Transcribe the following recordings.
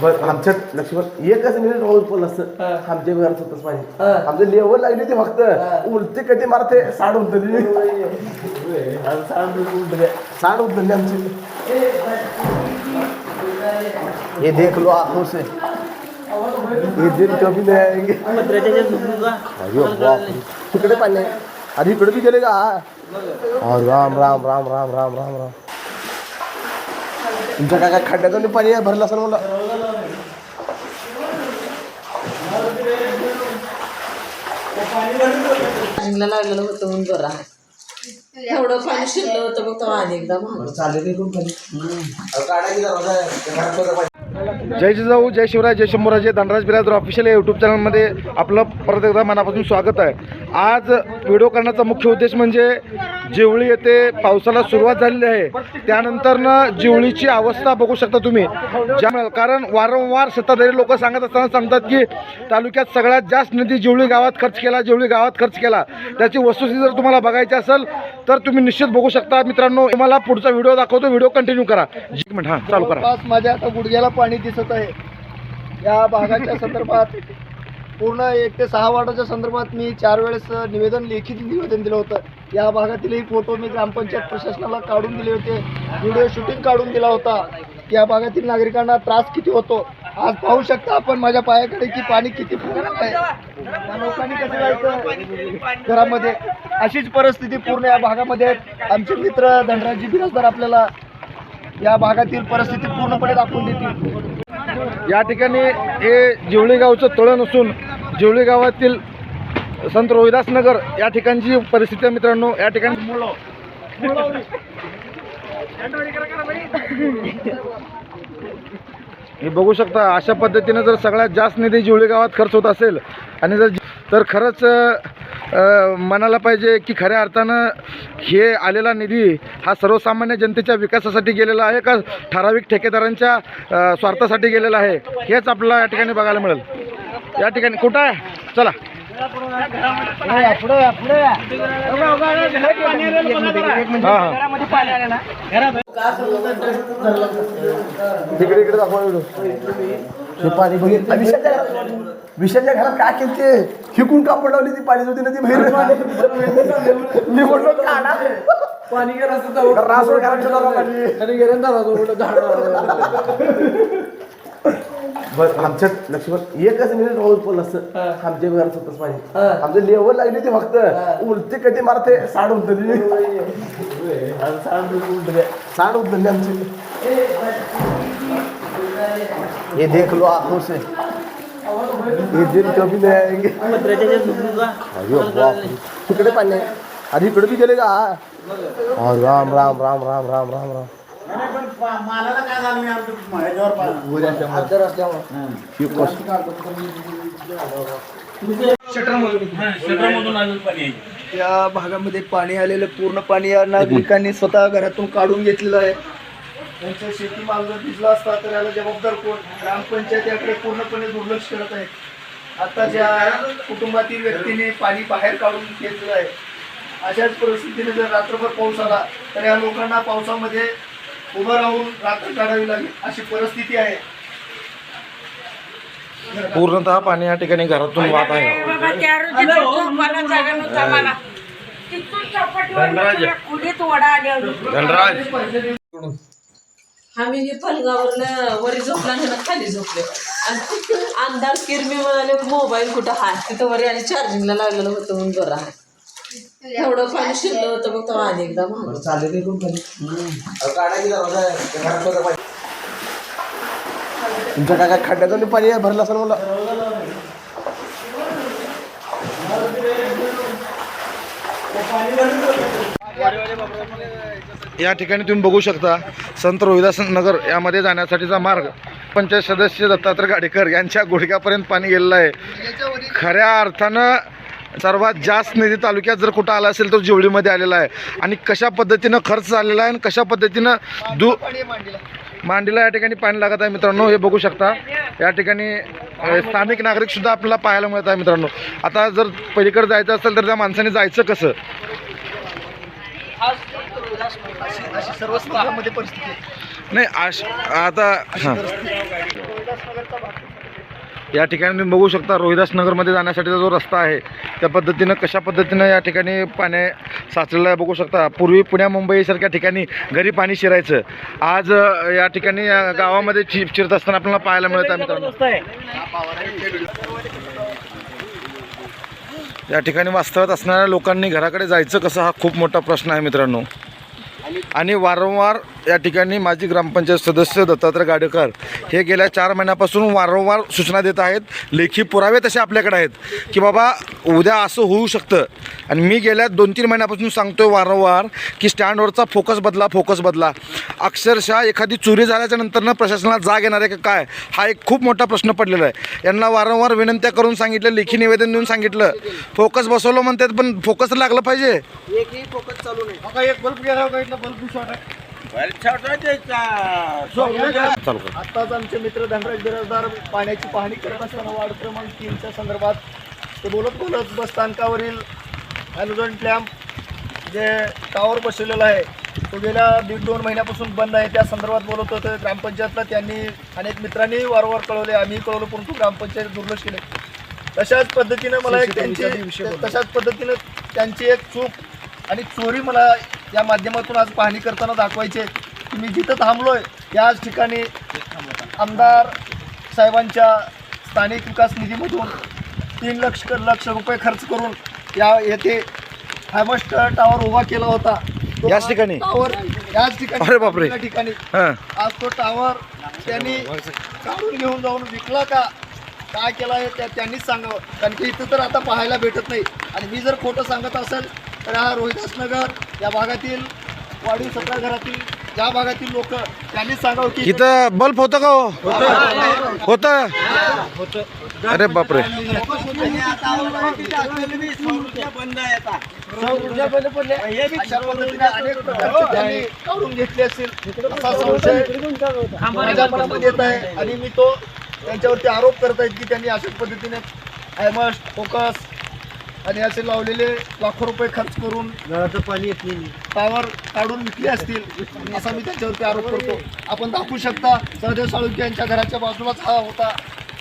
बरं आमच्यात लक्ष्मण एकच मिनिट रोज पण असतं. आमच्या घरात होतच पाहिजे आमचं लेवल लागली ती फक्त. उलटी कधी मारते? साड उलटली साड उलटली आमची. ये देख लो आंखों से ये दिन कभी नहीं. आएंगे. तिकडे पाणी. आधी इकडे बी गेले का? हा राम राम राम राम राम राम राम. तुमच्या काय काय खड्ड्यातून पाणी भरलं असेल मला चार्जिंगला लागलेलं होतं म्हणून बरं आहे एवढं पाणी शिरलं होतं मग तेव्हा आणि एकदा जय जिजाऊ जय शिवराय जय शंभूराजे धनराज बिराजदार ऑफिशियल या यूट्यूब चॅनलमध्ये आपलं परत एकदा मनापासून स्वागत आहे. आज व्हिडिओ करण्याचा मुख्य उद्देश म्हणजे जिवळी येथे पावसाला सुरुवात झालेली आहे. त्यानंतरनं जिवळीची अवस्था बघू शकता तुम्ही. ज्यामुळे कारण वारंवार सत्ताधारी लोक सांगत असताना सांगतात की तालुक्यात सगळ्यात जास्त निधी जिवळी गावात खर्च केला जिवळी गावात खर्च केला. त्याची वस्तुस्थिती जर तुम्हाला बघायची असेल तर तुम्ही निश्चित बघू शकता मित्रांनो. तुम्हाला पुढचा व्हिडिओ दाखवतो. व्हिडिओ कंटिन्यू करा. जी मिनिट हां चालू करा. माझ्या आता गुडघ्याला पाणी दिसत आहे. या भागाच्या संदर्भात पूर्ण एक ते सहा वार्डाच्या संदर्भात मी चार वेळेस निवेदन लिखित निवेदन दिलं होतं. या भागातीलही फोटो मी ग्रामपंचायत प्रशासनाला काढून दिले होते. व्हिडिओ शूटिंग काढून दिला होता. या भागातील नागरिकांना त्रास किती होतो? आज पाहू शकता आपण माझ्या पायाकडे की पाणी किती फुगत आहे. लोकांनी कसं जायचं? घरामध्ये अशीच परिस्थिती पूर्ण या भागामध्ये आमचे मित्र धनराजी बिराजदार आपल्याला या भागातील परिस्थिती पूर्णपणे दाखवून देतील. या ठिकाणी हे जिवळी गावचं तळण नसून जिवळी गावातील संत रोहिदास नगर या ठिकाणची परिस्थिती आहे मित्रांनो. या ठिकाणी हे बघू शकता अशा पद्धतीनं जर सगळ्यात जास्त निधी जिवळी गावात खर्च होत असेल आणि जर तर खरंच म्हणायला पाहिजे की खऱ्या अर्थानं हे आलेला निधी हा सर्वसामान्य जनतेच्या विकासासाठी गेलेला आहे का ठराविक ठेकेदारांच्या स्वार्थासाठी गेलेला आहे? हेच आपल्याला या ठिकाणी बघायला मिळेल. या ठिकाणी कुठं आहे? चला. तिकडे इकडे दाखवा हे पाणी बघितलं विषयाच्या विषयाच्या घरात काय केलते? हिकून कापड लावली ती पाणी होती ना ती बाहेर मी म्हटलो काढा. पाणी रासवर घरात ठेवला पाणी. बरं आमच्यात लक्ष्मण एकच मिनिट रोज पण असतं आमच्या घरात होतच पाहिजे आमचं लेवल लागली ती फक्त. उलटी कधी मारते साड उलटली साड उलटली आमची. ये देख लो आंखों से। ये दिन कभी नहीं आएंगे। अरे बाप. तिकडे पाणी आहे. इकडे बी गेले का हा राम राम राम राम राम राम राम। ही। या भागामध्ये पाणी आलेलं पूर्ण पाणी या नागरिकांनी स्वतः घरातून काढून घेतलेलं आहे. त्यांचं शेतीमाल जर भिजला असता तर याला जबाबदार कोण? ग्रामपंचायत याकडे पूर्णपणे दुर्लक्ष करत आहे. आता ज्या कुटुंबातील व्यक्तीने पाणी बाहेर काढून घेतलेलं आहे अशाच परिस्थितीने जर रात्रभर पाऊस आला तर या लोकांना पावसामध्ये उभं राहून रात्र काढावी लागेल अशी परिस्थिती आहे. पूर्णतः पाणी या ठिकाणी घरातून वाहत आहे. बाबा त्या रोजी झोपायला जागा नव्हता मला तिथून चौपाटीवर कुठेच वडा आल्या धनराज. आम्ही हे वरी झोपला ह्यानं खाली झोपले. अंधार किरमी म्हणाले मोबाईल कुठं हाय? तिथं वरी आणि चार्जिंगला लागलेलं होतं म्हणून बरं आहे. एवढं पाणी शिरलं होतं मग तेव्हा आणि एकदा महाग तुमच्या काय काय खड्ड्यातून पाणी भरलं असेल मला या ठिकाणी तुम्ही बघू शकता संत रोहिदास नगर यामध्ये जाण्यासाठीचा मार्ग. पंचायत सदस्य दत्तात्रय गाडेकर यांच्या गुडघ्यापर्यंत पाणी गेलेलं आहे. खऱ्या अर्थानं सर्वात जास्त निधी तालुक्यात जर कुठं आला असेल तर जिवळीमध्ये आलेला आहे. आणि कशा पद्धतीनं खर्च झालेला आहे आणि कशा पद्धतीनं दू मांडीला या ठिकाणी पाणी लागत आहे मित्रांनो हे बघू शकता. या ठिकाणी स्थानिक नागरिकसुद्धा आपल्याला पाहायला मिळत आहे मित्रांनो. आता जर पलीकडे जायचं असेल तर त्या माणसाने जायचं कसं? अशी अशी सर्व भागामध्ये परिस्थिती आहे. नाही आश आता हां. रोहिदासनगरचा भाग या ठिकाणी तुम्ही बघू शकता रोहिदास नगरमध्ये जाण्यासाठीचा जो रस्ता आहे त्या पद्धतीनं कशा पद्धतीनं या ठिकाणी पाणी साचलेलं आहे बघू शकता. पूर्वी पुण्या मुंबईसारख्या ठिकाणी घरी पाणी शिरायचं. आज अ, या ठिकाणी गावामध्ये चि शिरत असताना आपल्याला पाहायला मिळत आहे मित्रांनो. या ठिकाणी वास्तवात असणाऱ्या लोकांनी घराकडे जायचं कसं हा खूप मोठा प्रश्न आहे मित्रांनो. आणि वारंवार या ठिकाणी माजी ग्रामपंचायत सदस्य दत्तात्रय गाडेकर हे गेल्या चार महिन्यापासून वारंवार सूचना देत आहेत. लेखी पुरावे तसे आपल्याकडे आहेत की बाबा उद्या असं होऊ शकतं. आणि मी गेल्या दोन तीन महिन्यापासून सांगतोय वारंवार की स्टँडवरचा फोकस बदला फोकस बदला. अक्षरशः एखादी चोरी झाल्याच्या नंतरनं प्रशासनाला जाग येणार आहे का काय? हा एक खूप मोठा प्रश्न पडलेला आहे. यांना वारंवार विनंत्या करून सांगितलं लेखी निवेदन देऊन सांगितलं. फोकस बसवलं म्हणतात पण फोकस लागलं पाहिजे. एकही फोकस चालू कर. आत्ताच आमचे मित्र धनराज बिराजदार पाण्याची पाहणी करत असताना वार्ड क्रमांक तीनच्या संदर्भात ते बोलत बोलत बस स्थानकावरील हॅलोजन लॅम्प जे टावर बसवलेला आहे तो गेल्या दीड दोन महिन्यापासून बंद आहे. त्या संदर्भात बोलत होतं ग्रामपंचायतला त्यांनी अनेक मित्रांनी वारंवार कळवले. आम्ही कळवलं परंतु ग्रामपंचायत दुर्लक्ष केले. तशाच पद्धतीनं मला एक त्यांची तशाच पद्धतीनं त्यांची एक चूक आणि चोरी मला या माध्यमातून आज पाहणी करताना दाखवायचे की मी जिथं थांबलोय याच ठिकाणी आमदार साहेबांच्या स्थानिक विकास निधीमधून तीन लक्ष लक्ष रुपये खर्च करून या येथे हायमस्ट टावर उभा केला होता. याच ठिकाणी? टावर याच ठिकाणी अरे बापरे. या ठिकाणी. हां. आज तो टावर त्यांनी काढून घेऊन जाऊन विकला का? काय केलं आहे त्या त्यांनीच सांगावं. कारण की इथं तर आता पाहायला भेटत नाही. आणि मी जर खोटं सांगत असेल तर हा रोहिदास नगर या भागातील वाढीव सतरा घरातील ज्या भागातील लोक त्यांनीच सांगावं की इथं बल्ब होतं का हो? होतं. अरे बापरे. अशा त्यांनी घेतले असतील असा संशय माझ्या मनामध्ये येत आहे आणि मी तो त्यांच्यावरती आरोप करत आहेत की त्यांनी अशाच पद्धतीने आयमस्ट फोकस आणि असे लावलेले लाखो रुपये खर्च करून नळाचं पाणी येत नाही. टावर काढून विकले असतील असा मी त्यांच्यावरती आरोप करतो. आपण दाखवू शकता सहदेव साळुंके यांच्या घराच्या बाजूलाच हा होता.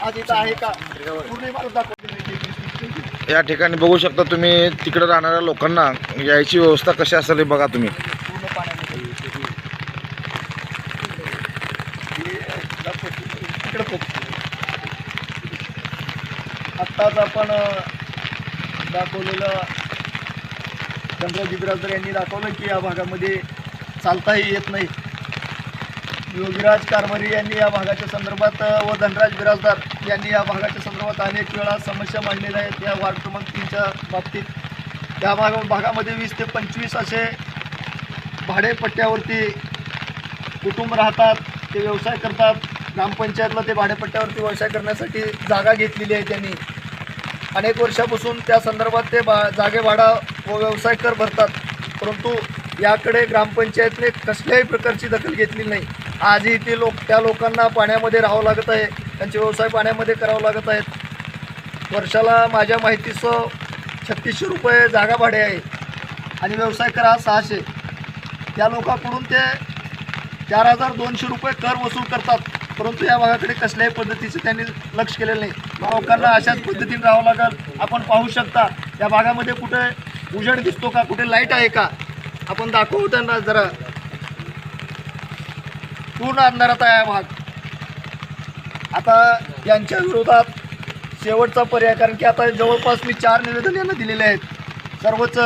आज इथं आहे का? पूर्ण इमारत दाखवली या ठिकाणी बघू शकता तुम्ही तिकडे राहणाऱ्या लोकांना यायची व्यवस्था कशी असेल हे बघा तुम्ही. आत्ताच आपण दाखवलेलं चंद्रजी बिराजदार यांनी दाखवलं की या भागामध्ये चालताही येत नाही. योगीराज कारभारी यांनी या भागाच्या संदर्भात व धनराज बिराजदार यांनी या भागाच्या संदर्भात अनेक वेळा समस्या मांडलेल्या आहेत. या वार्ड क्रमांक तीनच्या बाबतीत. या भागा भागामध्ये वीस ते पंचवीस असे भाडेपट्ट्यावरती कुटुंब राहतात ते व्यवसाय करतात. ग्रामपंचायतला ते भाडेपट्ट्यावरती व्यवसाय करण्यासाठी जागा घेतलेली आहे त्यांनी. अनेक वर्षापासून त्या संदर्भात ते बा जागे भाडा व व्यवसाय कर भरतात. परंतु याकडे ग्रामपंचायतने कसल्याही प्रकारची दखल घेतली नाही. आजही ते लोक त्या लोकांना पाण्यामध्ये राहावं लागत आहे. त्यांचे व्यवसाय पाण्यामध्ये करावं लागत आहेत. वर्षाला माझ्या माहितीसह छत्तीसशे रुपये जागा भाडे आहे. आणि व्यवसाय करा सहाशे. त्या लोकांकडून ते चार हजार दोनशे रुपये कर वसूल करतात. परंतु या भागाकडे कसल्याही पद्धतीचं त्यांनी लक्ष केलेलं नाही. लोकांना अशाच पद्धतीने राहावं लागेल. आपण पाहू शकता या भागामध्ये कुठे उजेड दिसतो का कुठे लाइट आहे का? आपण दाखवू त्यांना जरा. पूर्ण अंधारात आहे भाग. आता यांच्या विरोधात शेवटचा पर्याय कारण की आता जवळपास मी चार निवेदन यांना दिलेले आहेत. सर्वच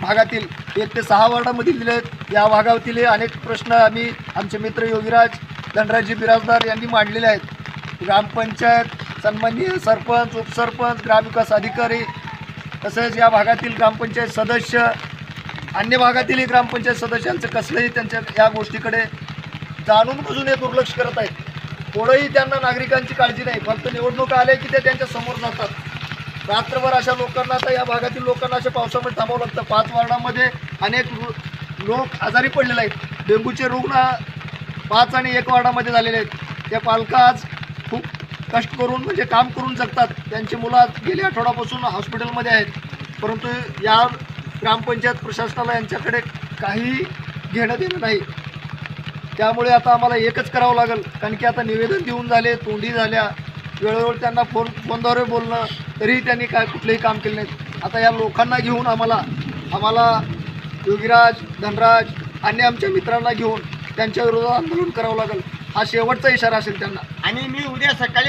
भागातील एक ते सहा वार्डामधील दिले आहेत. या भागातील अनेक प्रश्न आम्ही आमचे मित्र योगीराज धनराजी बिराजदार यांनी मांडलेले आहेत. ग्रामपंचायत सन्माननीय सरपंच उपसरपंच ग्रामविकास अधिकारी तसेच या भागातील ग्रामपंचायत सदस्य अन्य भागातीलही ग्रामपंचायत सदस्यांचं कसलंही त्यांच्या या गोष्टीकडे जाणून बुजून हे दुर्लक्ष करत आहेत. थोडंही त्यांना नागरिकांची काळजी नाही. फक्त निवडणुका आल्या की ते त्यांच्यासमोर जातात. रात्रभर अशा लोकांना आता या भागातील लोकांना अशा पावसामध्ये थांबावं लागतं. पाच वार्डामध्ये अनेक लोक आजारी पडलेले आहेत. डेंग्यूचे रुग्ण पाच आणि एक वार्डामध्ये झालेले आहेत. त्या पालक आज खूप कष्ट करून म्हणजे काम करून जगतात. त्यांची मुलं आज गेल्या आठवड्यापासून हॉस्पिटलमध्ये आहेत. परंतु या ग्रामपंचायत प्रशासनाला यांच्याकडे काही घेणं देणं नाही. त्यामुळे आता आम्हाला एकच करावं लागेल. कारण की आता निवेदन देऊन झाले तोंडी झाल्या. वेळोवेळी त्यांना फोन फोनद्वारे बोलणं तरीही त्यांनी काय कुठलंही काम केलं नाही. आता या लोकांना घेऊन आम्हाला आम्हाला योगीराज धनराज आणि आमच्या मित्रांना घेऊन त्यांच्या विरोधात आंदोलन करावं लागेल. हा शेवटचा इशारा असेल त्यांना. आणि मी उद्या सकाळी